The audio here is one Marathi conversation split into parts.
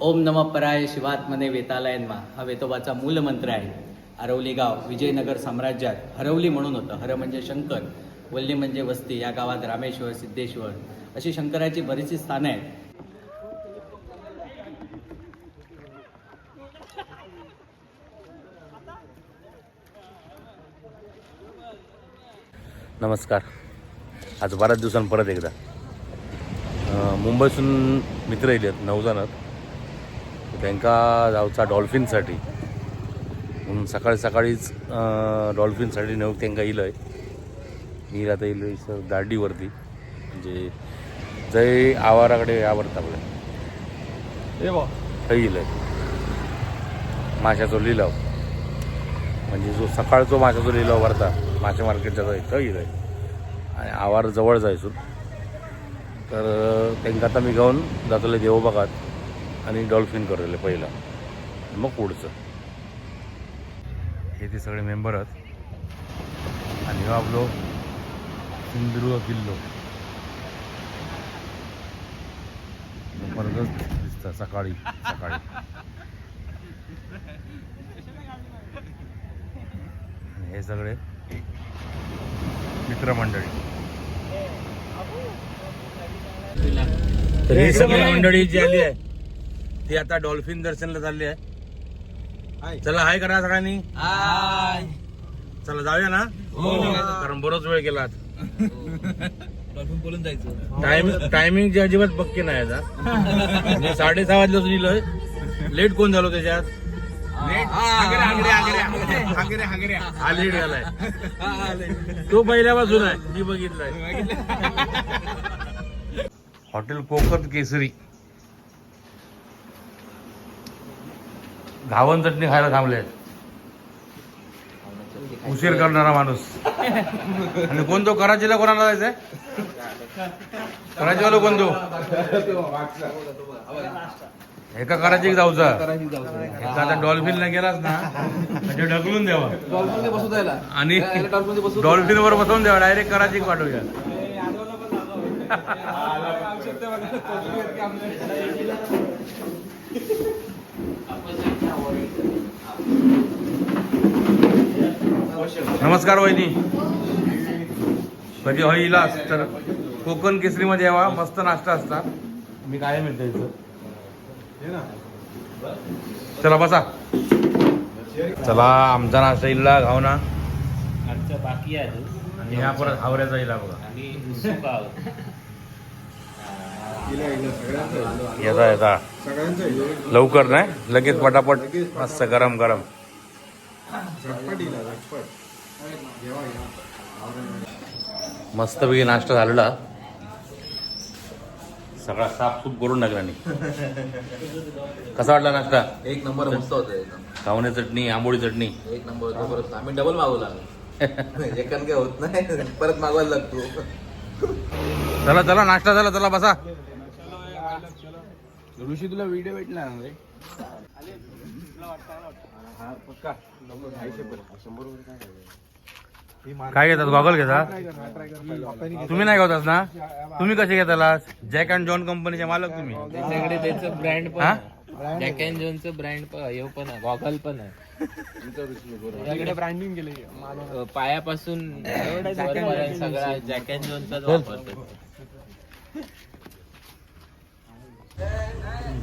ओम नम पराय शिवात्मने वेतालयन्मा. हा वेतोबाचा मूलमंत्र आहे. हरवली गाव विजयनगर साम्राज्यात. हरवली म्हणून होतं. हर म्हणजे शंकर वल्ली म्हणजे वस्ती. या गावात रामेश्वर सिद्धेश्वर अशी शंकराची बरीचशी स्थानं आहेत. नमस्कार. आज बऱ्याच दिवसांनी परत एकदा. मुंबईसून मित्र येले आहेत. नऊ त्यांका जावचा डॉल्फिनसाठी. म्हणून सकाळी सकाळीच डॉल्फिनसाठी नेऊ त्यांना येईल आहे मी आता येईल सर दार्डीवरती. म्हणजे जय आवाराकडे आवडतं आपल्या थंय येईल आहे माशाचो लिलाव. म्हणजे जो सकाळचो माशाचो लिलाव भरता मासे मार्केटच्या थंय थंय येईल आहे आणि आवार जवळ जायचो. तर त्यांना आता मी घेऊन जातले देवबागात. आणि डॉल्फिन करलेलं पहिला. मग पुढचं. हे ते सगळे मेंबर आहेत. आणि हा आपलो सिंधुदुर्ग किल्लो. जबरदस्त दिसतं सकाळी सकाळी. आणि हे सगळे मित्रमंडळी. तर ही सगळी मंडळी जी आली आहे. ती आता डॉल्फिन दर्शनला चालली आहे. चला हाय करा सगळ्यांनी. चला जाऊया ना? कारण बरोच वेळ गेला बोलून जायचं. टाइम टायमिंगची अजिबात पक्की नाही आता. म्हणजे साडेसहा वाजल्यापासून लिहिलंय लेट कोण झालो त्याच्यात? हा. लेट झालाय. तो पहिल्यापासून आहे. मी बघितलाय. हॉटेल कोकण केसरी. घावन चटणी खायला थांबले उशीर करणारा माणूस. आणि कोण तो कराचीला कोणाला जायचंय? कराचीवाला कोण तो एका कराची जाऊचा. एका आता डॉल्फिनला गेलास ना म्हणजे ढकलून द्यावा. आणि डॉल्फिन वर बसवून द्यावा डायरेक्ट कराची पाठवूया. नमस्कार वहिनी. कधी होईलास तर कोकण केसरीमध्ये यावा मस्त नाश्ता असता. मी काय मिळतो चला बसा. चला आमचा नाश्ता इल्ला घाव ना. आमचं बाकी आहे आणि ह्या परत हावऱ्याचा इला बघा. आहोत येता येता. लवकर नाही? लगेच पटापट मस्त गरम गरम. मस्तपैकी नाश्ता झालेला. सगळा साफसूफ करून नाही कसा वाटला नाश्ता? एक नंबर मस्त होतं एकदम कावणे चटणी आंबोळी चटणी. एक नंबर होतं परत आम्ही डबल मागवला एकान काय होत नाही परत मागवायला लागतो. चला चला नाश्ता झाला चला बसा. ऋषी तुला व्हिडिओ भेटला ना रे. काय घेतात? गॉगल घेतात? तुम्ही नाही घेतात ना? तुम्ही कसे घेताला जॅक अँड जॉन कंपनीचे मालक तुम्ही. त्याच्याकडे त्याचं ब्रँड पण हा? जॅक अँड जोनचं ब्रँड पण हे पण आहे. गॉगल पण आहे. ब्रँडिंग केले पायापासून सगळा जॅक अँड वापरतो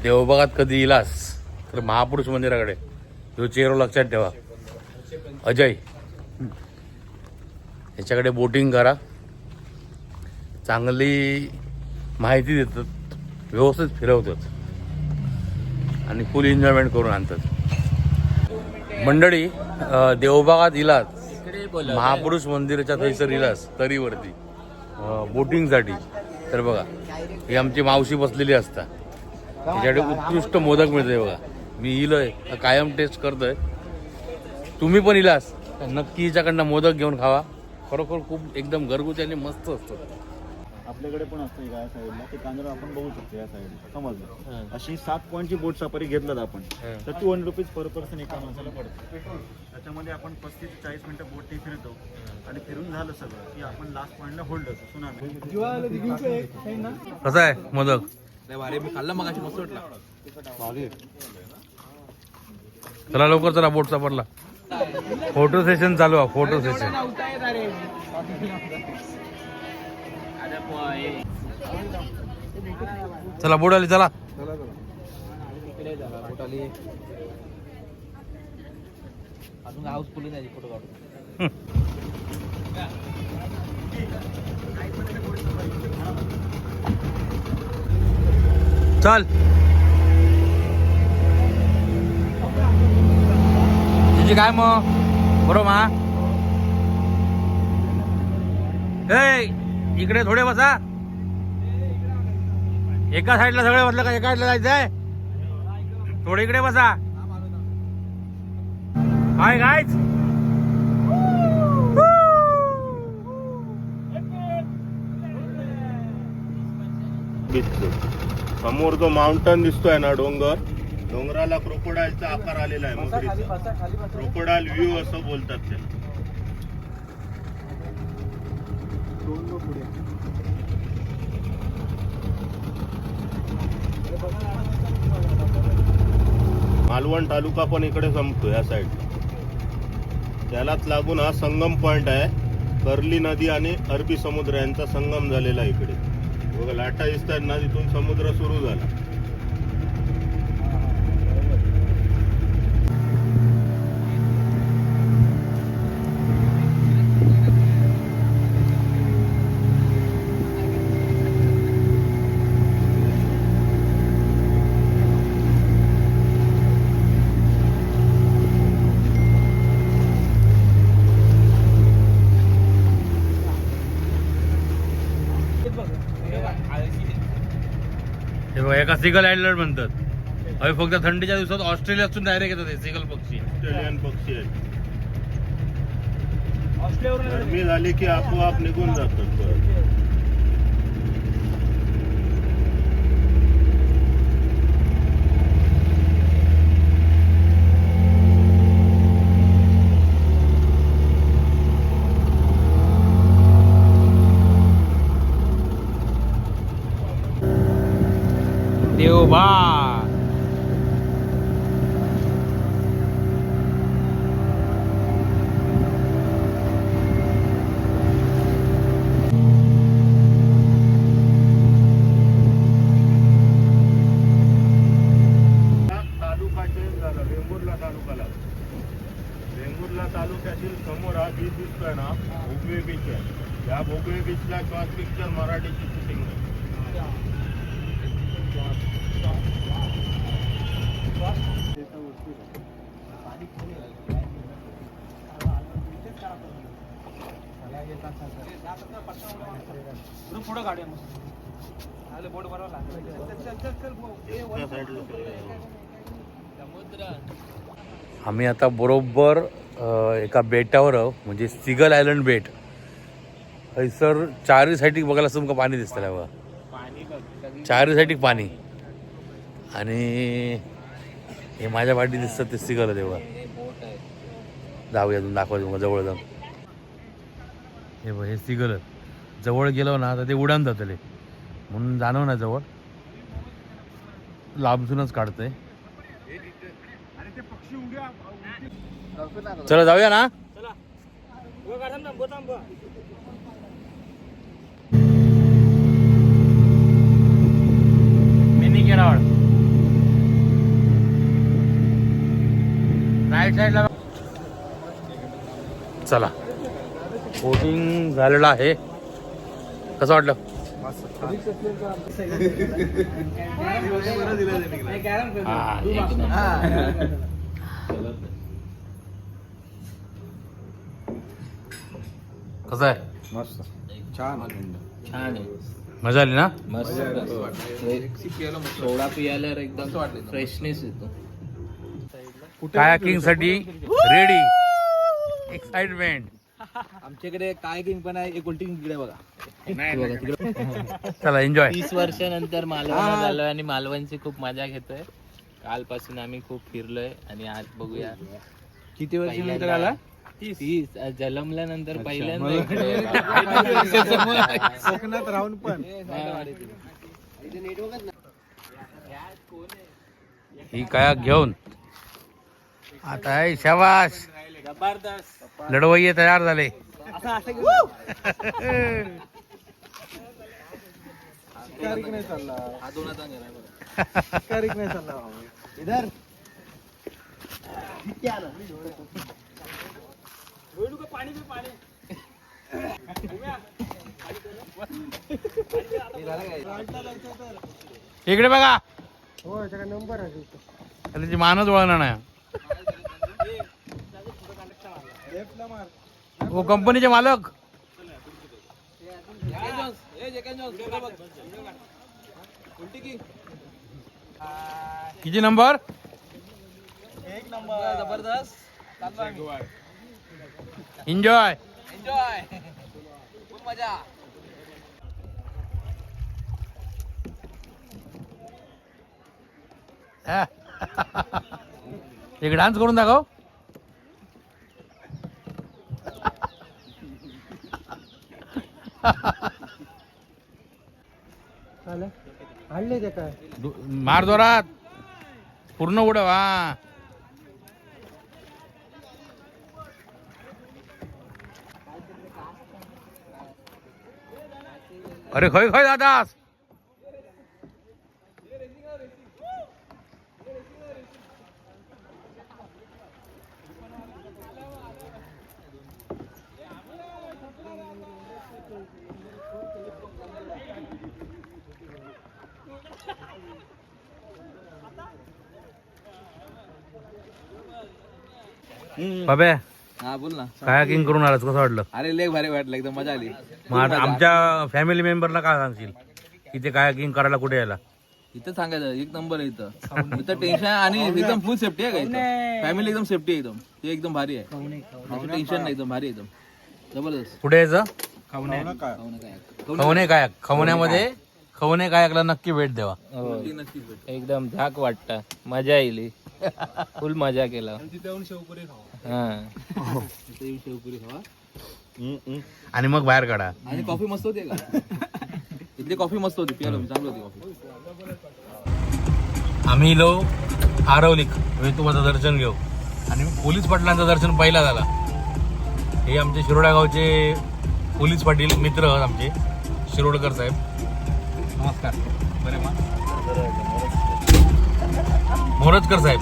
देवबागात कधी इलास तर महापुरुष मंदिराकडे. तो चेहरा लक्षात ठेवा. अजय याच्याकडे बोटिंग करा. चांगली माहिती देतात व्यवस्थित फिरवतात. आणि फुल एन्जॉयमेंट करून आणतात. मंडळी देवबागात इलास महापुरुष मंदिराच्या थैसर इलास तरीवरती. बोटिंगसाठी. तर बघा ही आमची मावशी बसलेली असता. त्याच्याकडे उत्कृष्ट मोदक मिळते बघा. मी इलोय कायम टेस्ट करतोय. तुम्ही पण इलास नक्की हिच्याकडनं मोदक घेऊन खावा. खरोखर खूप एकदम घरगुती आणि मस्त असतं. आपल्याकडे पण असतं या साईडला ते कांदळ आपण बघू शकतो या साईडला समजलं. अशी सात पॉईंटची बोट सफारी घेतलं आपण तर two hundred rupees per person एका माणसाला पडतो. त्याच्यामध्ये आपण पस्तीस ते चाळीस मिनिटं बोटने फिरतो. आणि फिरून झालं सगळं की आपण लास्ट पॉईंटला होल्ड असतो. सुनामी. कसं आहे? मोदक? भारी मी खाल्ला मग मस्त वाटला. चला लवकर चला बोट सापडला. फोटो सेशन चालू आहे फोटो सेशन चला बोट आली चला. अजून हाऊसफुली नाही फोटो काढू चल. तुझी काय मग? बरोबर मा? ए इकडे थोडे बसा. एका साईडला सगळे बसलं का? एका साईडला जायचंय? थोडे इकडे बसा. हाय गायच दिसतो समोर जो माउंटन दिसतोय ना डोंगर डोंगराला क्रोकोडाईलचा आकार आलेला आहे मगरीचा. क्रोकोडाईल व्ह्यू असं बोलतात ते. मालवण तालुका पण इकडे संपतो या साईड त्यालाच लागून हा संगम पॉइंट आहे. कर्ली नदी आणि अरबी समुद्र यांचा संगम झालेला आहे इकडे. बघा लाटा दिसतात ना तिथून समुद्र सुरू झाला. एका सिगल आयलंड म्हणतात. अरे फक्त थंडीच्या दिवसात ऑस्ट्रेलियातून डायरेक्ट येतात हे सिगल पक्षी. ऑस्ट्रेलियन पक्षी आहेत. गरमी झाली की आपोआप निघून जातात परत. देवबा हा तालुका चेंज झाला वेंगुर्ला तालुका लागला वेंगुर्ला तालुक्यातील समोर हा बीच दिसतोय ना भोगवे बीच आहे या भोगवे बीचला शॉर्ट पिक्चर मराठीची शूटिंग आहे त्या साईडला आम्ही आता बरोबर एका बेटावर म्हणजे सिगल आयलंड बेट. हैसर चारी साईडीक बघायला असं तुमका पाणी दिसतलं बघा. चारी साईडीक पाणी. आणि हे माझ्या वाटी दिसतात ते सिगल तेव्हा जाऊया अजून दाखवा तुम्हाला जवळ जाऊन. हे बघ हे सिगल जवळ गेलो ना तर ते उडान जातले म्हणून जाणव ना जवळ. लांबसूनच काढतंय. चला जाऊया ना. मिनी केरावळ राईट साईडला चला. बोटिंग झालेलं आहे. कसं वाटलं? कसं आहे? मस्त. छान. छान आहे. मजा आली ना? मस्त. सोडा पियाला एकदम फ्रेशनेस येतो. कायाकिंगसाठी रेडी एक्साइटमेंट आमच्याकडे काय किंग पण आहे. एक उलटी तिकडे बघा. चला एन्जॉय तीस वर्षानंतर मालवणात आलोय आणि मालवणची खूप मजा घेतोय. कालपासून आम्ही खूप फिरलोय आणि आज बघूया. किती वर्षानंतर पहिल्यांदा- आला? तीस. आज जन्मल्यानंतर पहिल्यांदा कोकणात राहून पण. हा. ही काया घेऊन. आता आहे शाबास. लढवय्ये तयार झाले. तारीख नाही चालला. तारीख नाही चालला इधर. इकडे बघा. हो त्याचा नंबर आहे त्याची मानच वळणार नाही. ओ कंपनीचे मालक. किती नंबर? एक नंबर. जबरदस्त. एन्जॉय एन्जॉय फुल मजा. एक डान्स करून दाखव. चालेल हल्ले ते काय? दु- मार जोरात. पूर्ण उडव हा. अरे खय खय दादास. बाबे हा बोल ना. कायाकिंग करून आलास? कसं वाटलं? अरे लेग भारी वाटलं एकदम मजा आली. मग आता आमच्या फॅमिली मेंबरला काय सांगशील? इथे कायाकिंग करायला कुठे यायला? इथं सांगायचं एक नंबर आहे इथं. इथं टेन्शन आणि एकदम फुल सेफ्टी आहे का इथं? फॅमिली एकदम सेफ्टी आहे एकदम. ते एकदम भारी आहे. टेन्शन नाही एकदम भारी आहे एकदम. जबरदस्त. कुठे यायचं? खाऊ काय खाऊ नका खवणे कायक खवण्यामध्ये खवणे कायकला नक्की भेट द्यावा. एकदम धाक वाटतं. मजा येईल. फुल मजा केला. हा. आणि मग बाहेर काढा. आणि कॉफी मस्त होती का? इथली कॉफी मस्त होती पियालो मी चांगली होती कॉफी. आम्ही लो आरवलीक वेतुबाचं दर्शन घेऊ. आणि पोलीस पाटलांचं दर्शन पहिला झाला. हे आमचे शिरोडा गावचे पोलीस पाटील मित्र आहेत आमचे. शिरोडकर साहेब. नमस्कार. बरे मा मोरजकर साहेब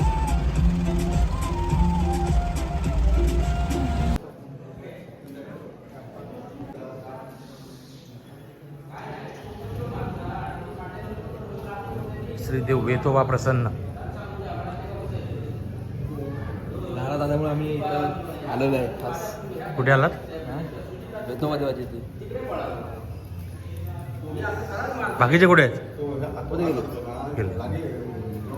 श्रीदेव वेतोबा प्रसन्न लहान दादामुळे आम्ही इथं आलेलो आहे खास कुठे आलात वेतोबा देवाची ती बाकीचे कुठे आहेत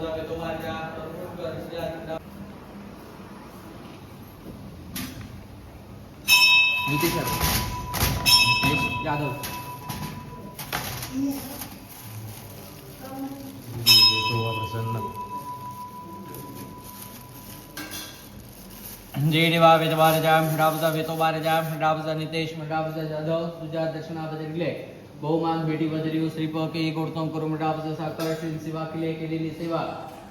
कुठे गेलो गेले. नितीश यादव वेतोबा प्रसन्न जय देवा वेदवारजाम हडावजा वेतोबारजाम हडावजा नितेश हडावजा जाधव तुझ्या दर्शनाबद्दल बहुमान भेटी बदली श्रीप के गौतम करून हडावजा साकार श्री सेवा केले केलेली सेवा.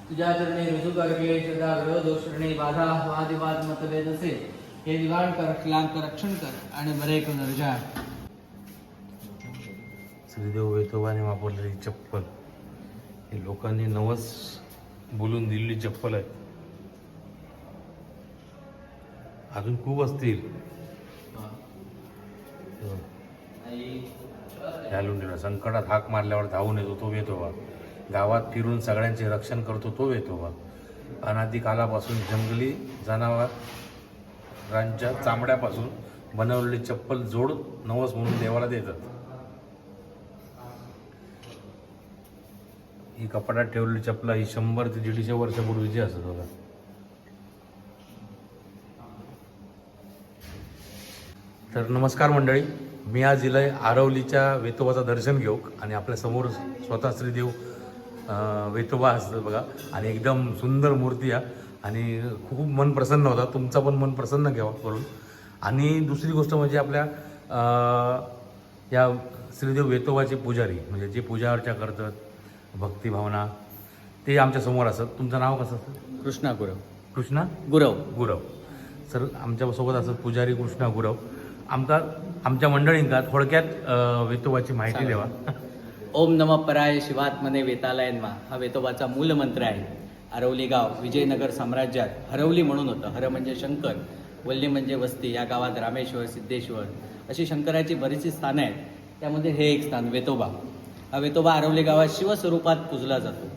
तुझ्या चरणी रुजू करले श्रद्धा विरोध शरणी बाधा वादिवाद मतभेद असेल. हे निवारण कर कर रक्षण कर आणि बरे कर नरजा श्रीदेव वेतोबाने वापरलेली चप्पल. ही लोकांनी नवस बोलून दिलेली चप्पल आहे अजून खूप असतील. ह्या लुंडीला संकटात हाक मारल्यावर धावून येतो तो वेतोबा गावात फिरून सगळ्यांचे रक्षण करतो तो वेतोबा अनादी अनादिकालापासून जंगली जनावरांच्या चामड्यापासून बनवलेली चप्पल जोड नवस म्हणून देवाला देतात. ही कपाटात ठेवलेली चपला ही शंभर ते दीडशे वर्षापूर्वीची असत बघा. तर नमस्कार मंडळी. मी आज इलय आरवलीच्या वेतोबाचं दर्शन घेऊ आणि आपल्यासमोर स्वतः श्रीदेव वेतोबा असतं बघा. आणि एकदम सुंदर मूर्ती आहे. आणि खूप मन प्रसन्न होता. तुमचा पण मन प्रसन्न घ्यावा करून. आणि दुसरी गोष्ट म्हणजे आपल्या या श्रीदेव वेतोबाचे पुजारी म्हणजे जे पूजा अर्चा करतात भक्तिभावना ते आमच्यासमोर असत तुमचं नाव कसं असतं? कृष्णा गुरव. कृष्णा? गुरव. गुरव. सर आमच्यासोबत असं पुजारी कृष्णा गुरव. आमका आमच्या मंडळींका थोडक्यात वेतोबाची माहिती द्यावा. ओम नम पराय शिवात्मने वेतालयन्मा. हा वेतोबाचा मूल मंत्र आहे. आरवली गाव विजयनगर साम्राज्यात. हरवली म्हणून होतं. हर म्हणजे शंकर वल्ली म्हणजे वस्ती. या गावात रामेश्वर सिद्धेश्वर अशी शंकराची बरीचशी स्थानं आहेत. त्यामध्ये हे एक स्थान वेतोबा. हा वेतोबा आरवली गावात शिवस्वरूपात पूजला जातो.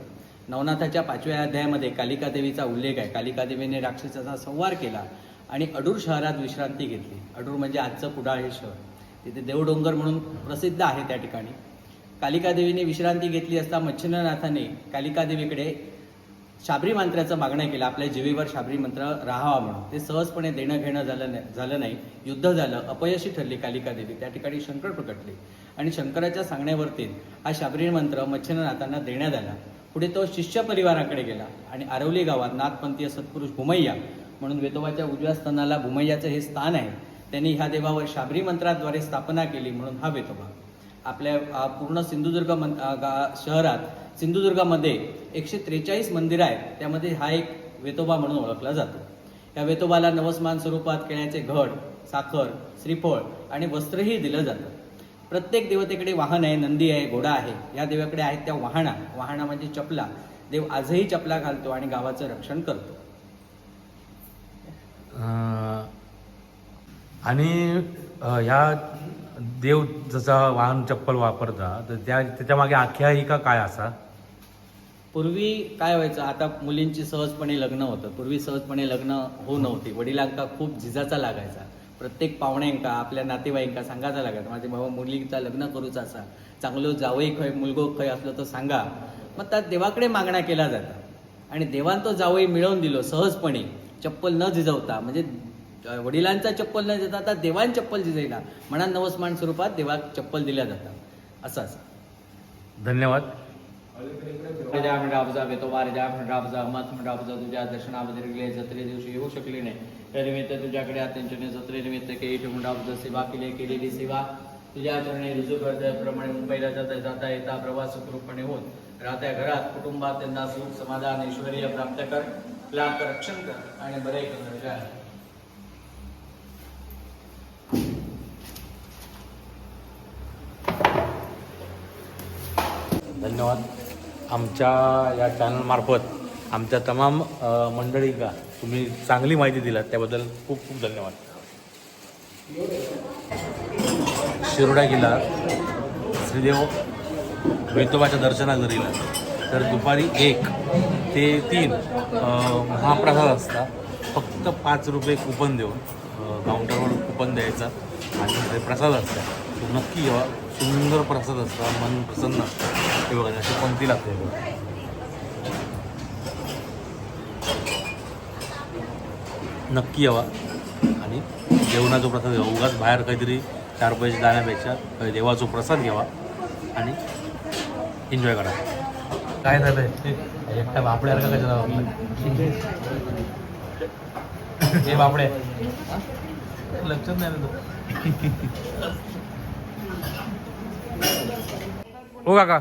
नवनाथाच्या पाचव्या अध्यायामध्ये कालिका देवीचा उल्लेख आहे. कालिका देवीने राक्षसाचा संहार केला. आणि अडूर शहरात विश्रांती घेतली. अडूर म्हणजे आजचं कुडाळ हे शहर. तिथे देवडोंगर म्हणून प्रसिद्ध आहे त्या ठिकाणी. कालिकादेवीने विश्रांती घेतली असता मच्छिंद्रनाथाने कालिकादेवीकडे शाबरी मंत्राचं मागणं केलं. आपल्या जीवीवर शाबरी मंत्र राहावा म्हणून. ते सहजपणे देणं घेणं झालं नाही झालं नाही. युद्ध झालं. अपयशी ठरली कालिकादेवी त्या ठिकाणी शंकर प्रकटले. आणि शंकराच्या सांगण्यावरती हा शाबरी मंत्र मच्छिंद्रनाथांना देण्यात आला. पुढे तो शिष्य परिवाराकडे गेला. आणि आरवली गावात नाथपंथीय सत्पुरुष भूमय्या म्हणून वेतोबाच्या उजव्या स्तनाला भूमय्याचं हे स्थान आहे. त्यांनी ह्या देवावर शाबरी मंत्राद्वारे स्थापना केली म्हणून हा वेतोबा आपल्या पूर्ण सिंधुदुर्ग मन शहरात गा सिंधुदुर्गामध्ये एकशे त्रेचाळीस मंदिरं आहेत. त्यामध्ये हा एक वेतोबा म्हणून ओळखला जातो. या वेतोबाला नवसमान स्वरूपात केळ्याचे घड साखर श्रीफळ आणि वस्त्रही दिलं जातं. प्रत्येक देवतेकडे वाहन आहे नंदी आहे घोडा आहे. या देवाकडे आहेत त्या वाहना. वाहना म्हणजे चपला. देव आजही चपला घालतो आणि गावाचं रक्षण करतो. आणि ह्या देव जसा वाहन चप्पल वापरता तर त्या त्याच्यामागे आख्यायिका काय असा? पूर्वी काय व्हायचं आता मुलींची सहजपणे लग्न होतं. पूर्वी सहजपणे लग्न होऊ नव्हती. वडिलांका खूप झिजाचा लागायचा. प्रत्येक पाहुण्यांका आपल्या नातेवाईंका सांगायचा लागायचा माझे भाऊ मुलीचा लग्न करूचा असा. चांगलो जावई खंय मुलगो खंय असलो तर सांगा. मग त्या देवाकडे मागण्या केल्या जातात. आणि देवान तो जावई मिळवून दिलो सहजपणे. चप्पल न झिजवता म्हणजे वडिलांचा चप्पल न देता आता देवान चप्पल झिजयला म्हणा नवसमान स्वरूपात देवाक चप्पल दिल्या जातात असंच धन्यवाद राजा मंडळाचा वेतोबा राजा मंडळाचा मत मंडळाचा तुझ्या दर्शनामध्ये गेले जत्रे दिवशी येऊ शकले नाही त्या निमित्त तुझ्याकडे अत्यंतने जत्रे निमित्त केही मंडळाचं सेवा केली केलेली सेवा तुझ्या चरणी रुजू करण्याप्रमाणे मुंबईला जाता. जाता येता प्रवास सुखरूपपणे होत राहत्या घरात कुटुंबात त्यांना सुख समाधान ऐश्वर्य प्राप्त कर. लाभ रक्षण कर आणि बरे कर आहे. धन्यवाद. आमच्या या चॅनलमार्फत आमच्या तमाम मंडळी का तुम्ही चांगली माहिती दिलात त्याबद्दल खूप खूप धन्यवाद. शिरोडा किल्ला श्रीदेव वेतोबाच्या दर्शनात गेला तर दुपारी एक ते तीन महाप्रसाद असता फक्त पाच रुपये कुपन देऊन काउंटरवर कुपन द्यायचा. आणि ते प्रसाद असता तो नक्की यावा सुंदर प्रसाद असता. मन प्रसन्न असतं. हे बघा अशी पंक्ती लागते बघा. नक्की यावा. आणि जेवणाचा प्रसाद घ्यावा. उगाच बाहेर काहीतरी चार पैसे जाण्यापेक्षा देवाचा प्रसाद घ्यावा. आणि एन्जॉय करा. काय झालंय एकटा बापड्याला का कशाला हे बापडे. लक्षात नाही हो काका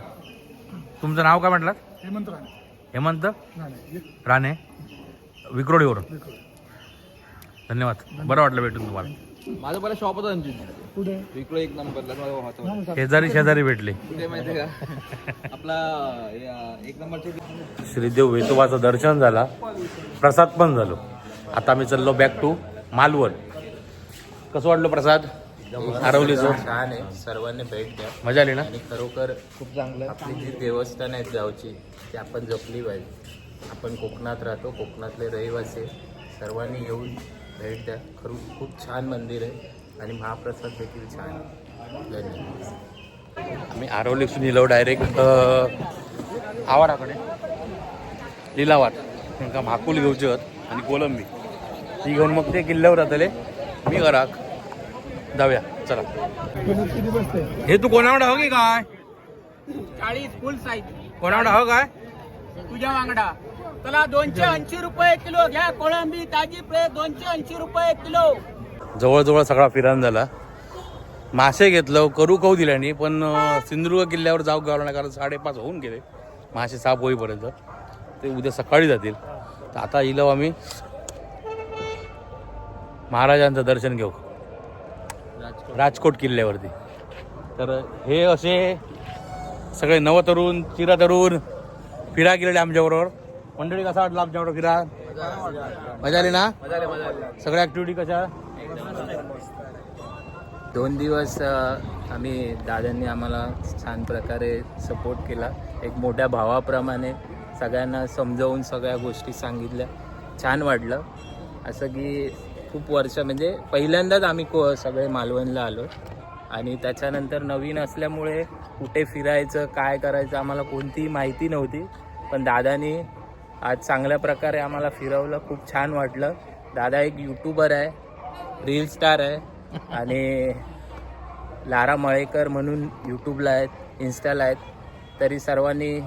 तुमचं नाव काय म्हटलं हेमंत राणे. हेमंत? राणे. राणे. विक्रोडीवर धन्यवाद. बरं वाटलं भेटून तुम्हाला. माझं पहिला शॉप होता त्यांची इकडे एक नंबरला माझा. शेजारी शेजारी भेटले. कुठे माहिती का? आपला या- एक नंबरचे श्रीदेव वेतोबाचं दर्शन झाला. प्रसाद पण झालो. आता आम्ही चाललो बॅक टू मालवण. कसं वाटलं प्रसाद? हरवलीचं? छान आहे. सर्वांनी भेट द्या. मजा आली ना? आणि खरोखर खूप चांगलं. आपली जी देवस्थान आहेत गावची ती आपण जपली पाहिजे. आपण कोकणात राहतो कोकणातले रहिवासी आहे. सर्वांनी येऊन भेट द्या. खरंच खूप छान मंदिर आहे आणि महाप्रसाद देखील छान धन्यवाद. आम्ही आरवलीसून येलो डायरेक्ट आवाराकडे. लिलावात तांकां म्हाकूल घेवच्यो आहेत आणि कोलंबी. ती घेऊन मग ते किल्ल्यावर जातले. मी घराक जाऊया. चला. हे तू कोणाकडे हो की काय? चाळीस फुल साईज कोणाकडे हो काय? तुझ्या वांगडा. चला दोनशे ऐंशी रुपये किलो घ्या कोळंबी ताजी फ्रेश दोनशे ऐंशी रुपये किलो. जवळजवळ सगळा फिरान झाला. मासे घेतलं करू खाऊ दिल्यानी पण सिंधुदुर्ग किल्ल्यावर जाऊ गावला नाही कारण साडेपाच होऊन गेले. मासे साफ होईपर्यंत. ते उद्या सकाळी जातील. तर आता इलो आम्ही महाराजांचं दर्शन घेऊ. राजकोट किल्ल्यावरती. तर हे असे सगळे नवतरुण चिरातरुण फिरा गेलेले आमच्याबरोबर. मंडळी कसा वाटला आमच्या फिरा मजा आली ना? सगळ्या ऍक्टिव्हिटी कशा? दोन दिवस आम्ही दादांनी आम्हाला छान प्रकारे सपोर्ट केला. एक मोठ्या भावाप्रमाणे सगळ्यांना समजावून सगळ्या गोष्टी सांगितल्या. छान वाटलं. असं की खूप वर्ष म्हणजे पहिल्यांदाच आम्ही को सगळे मालवणला आलो आणि त्याच्यानंतर नवीन असल्यामुळे कुठे फिरायचं काय करायचं आम्हाला कोणतीही माहिती नव्हती. पण दादानी आज चांगल्या प्रकारे आम्हाला फिरवलं खूप छान वाटलं. दादा एक यूट्यूबर आहे रील स्टार आहे. आणि लारा मळेकर म्हणून यूट्यूबला आहेत इन्स्टाला आहेत. तरी सर्वांनी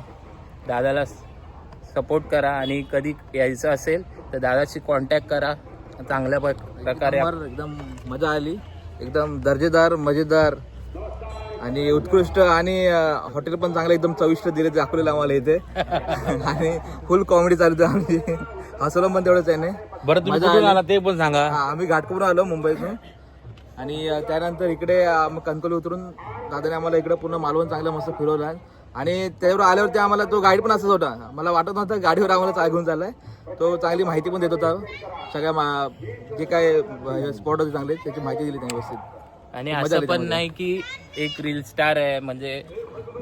दादाला सपोर्ट करा आणि कधी यायचं असेल तर दादाशी कॉन्टॅक्ट करा. चांगल्या प्र- प्रकारे एकदम मजा आली. एकदम दर्जेदार मजेदार. आणि उत्कृष्ट आणि हॉटेल पण चांगलं एकदम चविष्ट दिले ते दाखवलेलं आम्हाला इथे. आणि फुल कॉमेडी चालू होती आमची. हसवलं पण तेवढंच आहे नाही बरं तुम्ही मजा कुठून आली. आला ते पण सांगा. हा, आम्ही घाटकोपरून आलो मुंबईतून. आणि अ, त्यानंतर इकडे कणकवली उतरून दादाने आम्हाला इकडे पूर्ण मालवण चांगलं मस्त फिरवलं. आणि त्याच्यावर आल्यावरती आम्हाला तो गाईड पण असंच होता. मला वाटत नव्हतं गाडीवर आम्हाला चाल घेऊन चाललाय. तो चांगली माहिती पण देत होता. सगळ्या मा- जे काय स्पॉट होते चांगले त्याची माहिती दिली त्यांनी व्यवस्थित. आणि असं पण. नाही की एक रील स्टार आहे. म्हणजे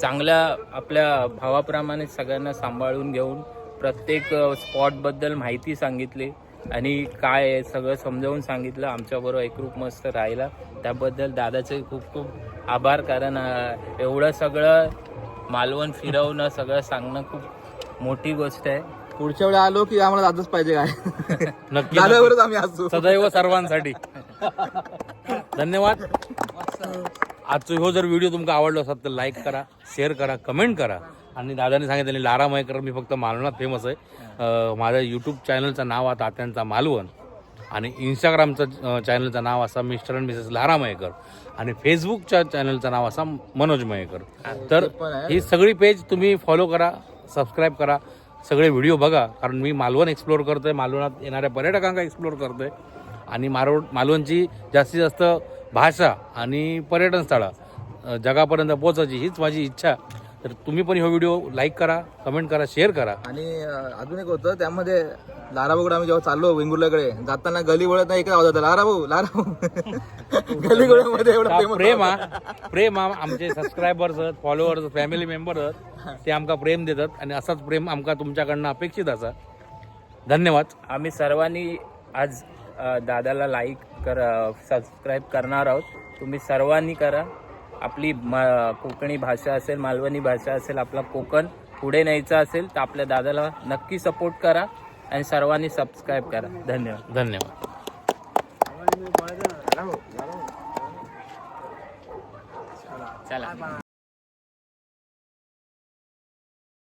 चांगल्या आपल्या भावाप्रमाणे सगळ्यांना सांभाळून घेऊन प्रत्येक स्पॉटबद्दल माहिती सांगितली आणि काय आहे सगळं समजावून सांगितलं. आमच्याबरोबर एकरूप मस्त राहिला. त्याबद्दल दादाचे खूप खूप आभार. कारण एवढं सगळं मालवण फिरवणं सगळं सांगणं खूप मोठी गोष्ट आहे. पुढच्या वेळी आलो की आम्हाला दादाच पाहिजे काय? नक्की आम्ही सदैव सर्वांसाठी. धन्यवाद. आजचं हो जर व्हिडिओ तुमका आवडलो असाल तर लाईक करा शेअर करा कमेंट करा. आणि दादाने सांगितलं लारा मयकर मी फक्त मालवणात फेमस आहे. माझ्या यूट्यूब चॅनलचं नाव आहे तात्यांचा मालवण. आणि इंस्टाग्रामचं चॅनलचं नाव असा mister and missus Lara Mayekar. आणि फेसबुकच्या चॅनलचं नाव असा मनोज मयेकर. तर ही सगळी पेज तुम्ही फॉलो करा सबस्क्राईब करा. सगळे व्हिडिओ बघा कारण मी मालवण एक्सप्लोअर करतोय. मालवणात येणाऱ्या पर्यटकांना एक्सप्लोअर करतोय. आणि मालवण मालवणची जास्तीत जास्त भाषा आणि पर्यटन स्थळं जगापर्यंत पोहोचायची हीच माझी इच्छा. तर तुम्ही पण हा व्हिडिओ लाईक करा कमेंट करा शेअर करा. आणि अजून एक होतं त्यामध्ये लाराभाऊकडे आम्ही जेव्हा चाललो वेंगुर्ल्याकडे जाताना गली वळत नाही एकच आवाज होता लाराभाऊ लाराभाऊ गली मध्ये एवढं हा प्रेम प्रेम हा प्रेम हा आमचे सबस्क्रायबर्स आहेत फॉलोअर्स फॅमिली मेंबर आहेत ते आमका प्रेम देतात आणि असाच प्रेम आमका तुमच्याकडनं अपेक्षित असा. धन्यवाद. आम्ही सर्वांनी आज दादाला लाईक कर सबस्क्राईब करणार आहोत. तुम्ही सर्वांनी करा. आपली म कोकणी भाषा असेल मालवणी भाषा असेल आपला कोकण पुढे न्यायचा असेल तर आपल्या दादाला नक्की सपोर्ट करा आणि सर्वांनी सबस्क्राईब करा. धन्यवाद. धन्यवाद. चला.